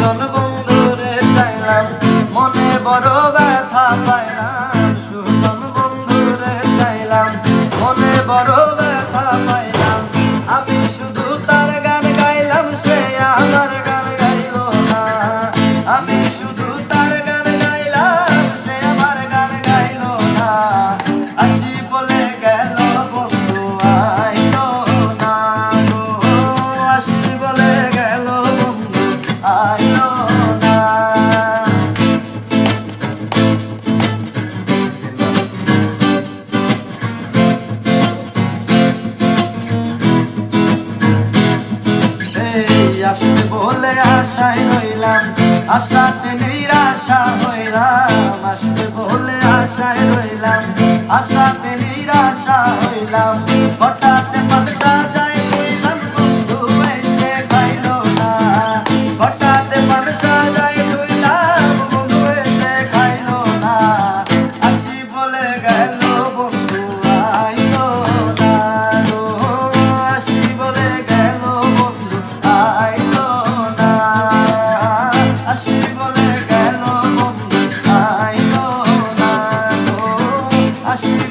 সুজন বন্ধুরে চাইলাম মনে বড় ব্যথা পাইলাম। সুজন বন্ধুরে চাইলাম মনে বড় আসবে বলে আশায় রইলাম। আশাতে নিরাশা হইলাম। আসবে বলে আশায় রইলাম। আশাতে নিরাশা হইলাম। হঠাৎ আসি বলে গেল বলে গেল